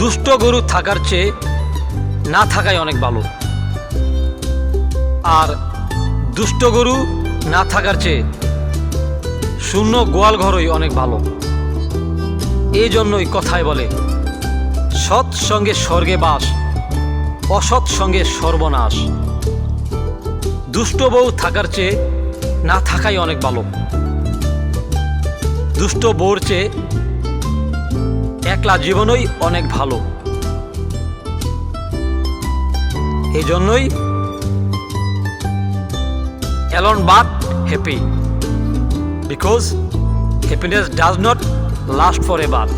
দুষ্ট গরু থাকার চেয়ে না থাকাই অনেক ভালো। আর দুষ্ট গরু না থাকার চেয়ে শূন্য গোয়াল ঘরই অনেক ভালো। এই জন্যই কথায় বলে, সৎ সঙ্গে স্বর্গে বাস, অসৎ সঙ্গে সর্বনাশ। দুষ্ট বউ থাকার চেয়ে না থাকাই অনেক ভালো। দুষ্ট বউর চেয়ে একলা জীবনই অনেক ভালো। এই জন্যই alone but happy because happiness does not last forever